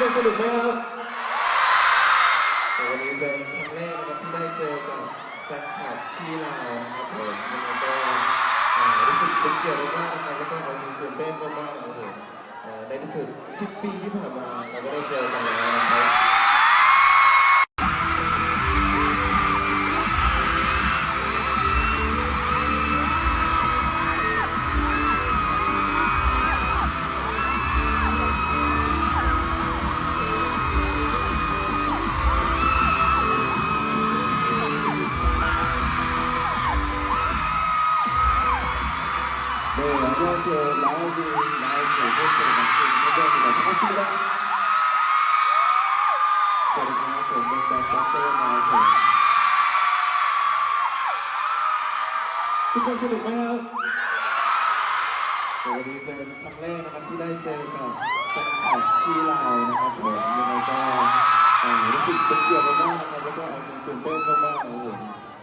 กคนสนุกไหมครับวันนี้เป็นครั้งแรกนะครับที่ได้เจอกับแฟนคลับที่ลาวนะครับผมยังไงก็เอ่อรู้สึกเป็นเกียรติมากนะครับแล้วก็เอาจริงตื่นเต้นมากๆนะครับผมในที่สุด10 ปีที่ผ่านมาเราก็ได้เจอกันแล้วนะครับ 안녕하세요. 라우드 라우스 호스트를 맡은 현대입니다. 반갑습니다. 저는 동명과 바세로나에서 ทุกคนสนุกไหมครับโอ้วันนี้เป็นครั้งแรกนะครับที่ได้เจอกับแฟนคลับที่ลาวนะครับผมยังไงก็เอ่อรู้สึกเป็นเกียรติมากๆนะครับแล้วก็เอาจริงตื่นเต้นมากๆนะครับผม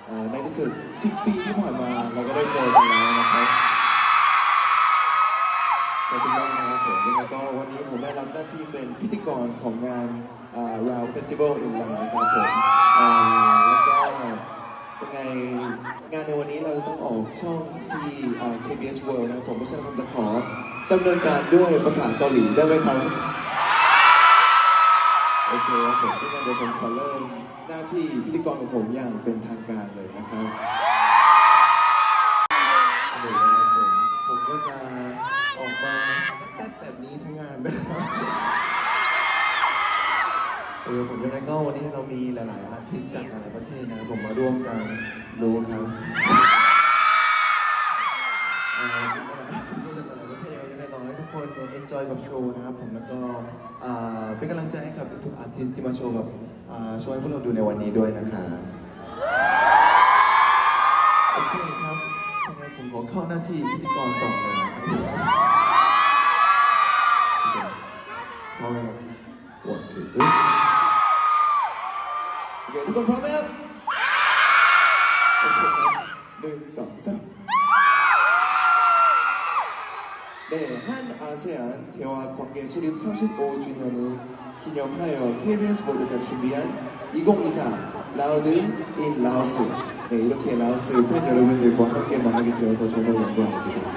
เอ่อในที่สุด 10 ปีที่ผ่านมาเราก็ได้เจอกันแล้วนะครับ ขอบคุณมากนะครับผมยังไงก็วันนี้ผมได้รับหน้าที่เป็นพิธีกรของงานราวเฟสติวัลอินลาวครับผมแล้วก็ยังไงงานในวันนี้เราจะต้องออกช่องที่ KBS World นะครับผมเพราะฉะนั้นผมจะขอดำเนินการด้วยภาษาเกาหลีได้ไหมครับโอเคครับผมที่งั้นเดี๋ยวผมขอเริ่มหน้าที่พิธีกรของผมอย่างเป็นทางการเลยนะครับานนะครับเออผมยังไงก็วันนี้เรามีหลาย ๆ อาร์ติสต์จากหลายประเทศนะผมมาร่วมกันรู้ครับเอ่ออาร์ติสต์จากหลายประเทศยังไงขอให้ทุกคนเนี่ยกับโชว์นะครับผมแล้วก็อ่าเป็นกำลังใจให้กับทุก ๆ อาร์ติสต์ที่มาโชว์กับอ่าโชว์ให้พวกเราดูในวันนี้ด้วยนะคะโอเคครับยังไงผมขอเข้าหน้าที่พิธีกรต่อเลยนะครับ 광현 원, 투, 쓰리 오케이, 누가 광현? 오케이, 하나, 둘, 셋, 셋 네, 한 아세안 대화 관계 수립 35주년을 기념하여 KBS 보드가 준비한 2024 라우드 인 라오스. 네, 이렇게 라오스 팬 여러분들과 함께 만나게 되어서 정말 영광입니다.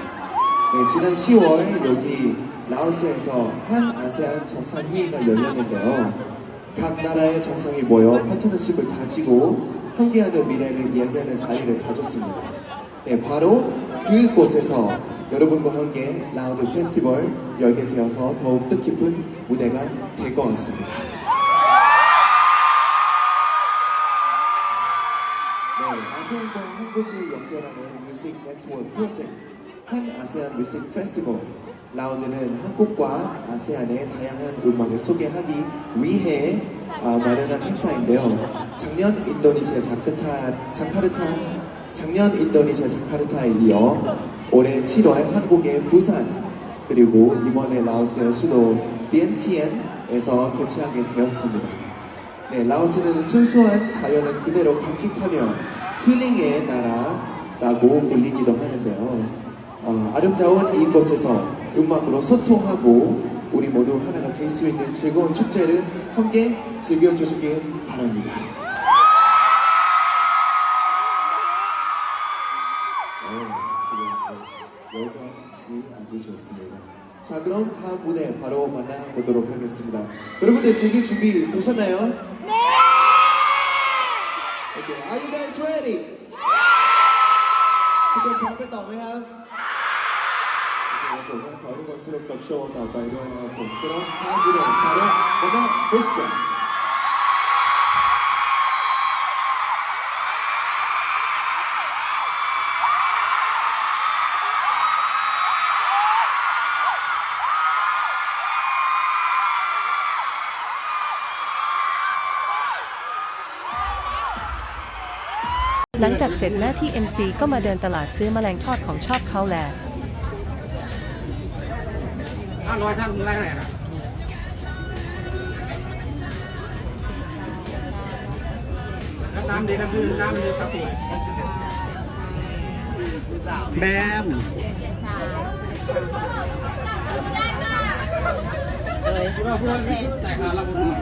네, 지난 10월 여기 라오스에서 한 아세안 정상회의가 열렸는데요. 각 나라의 정상이 모여 파트너십을 다지고 함께하는 미래를 이야기하는 자리를 가졌습니다. 네, 바로 그곳에서 여러분과 함께 라우드 페스티벌 열게 되어서 더욱 뜻깊은 무대가 될 것 같습니다. 네, 아세안과 한국을 연결하는 뮤직 네트워크 프로젝트 한 아세안 뮤직 페스티벌 라우드는 한국과 아세안의 다양한 음악을 소개하기 위해 아, 마련한 행사인데요. 작년 인도네시아 자크타, 자카르타, 작년 인도네시아 자카르타에 이어 올해 7월 한국의 부산 그리고 이번에 라오스의 수도 비엔티엔에서 개최하게 되었습니다. 네, 라오스는 순수한 자연을 그대로 간직하며 힐링의 나라라고 불리기도 하는데요. 어, 아름다운 이곳에서 음악으로 소통하고 우리 모두 하나가 될 수 있는 즐거운 축제를 함께 즐겨주시길 바랍니다. 어, 지금 그 여전히 아주 좋습니다. 자, 그럼 다음 무대 바로 만나보도록 하겠습니다. 여러분들 즐길 준비 되셨나요? 네! Okay, are you guys ready? ทุกคนพร้อมไปต่อไหมครับโอเค ผมขอทุกคนสนุกกับโชว์ต่อไปด้วยนะครับผมกรอบท่าวิดีโคาร์ดแล้วก็หลังจากเสร็จหน้าที่ MC ก็มาเดินตลาดซื้อแมลงทอดของชอบเขาแหละ ห้าร้อยท่านไล่ไหนครับแล้วน้ำดีน้ำดื้อน้ำดีครับพี่แบมคิดว่าเพื่อนแต่งงานเราบุญ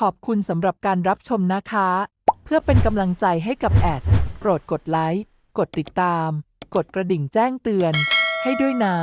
ขอบคุณสำหรับการรับชมนะคะ เพื่อเป็นกำลังใจให้กับแอด โปรดกดไลค์ กดติดตาม กดกระดิ่งแจ้งเตือน ให้ด้วยนะ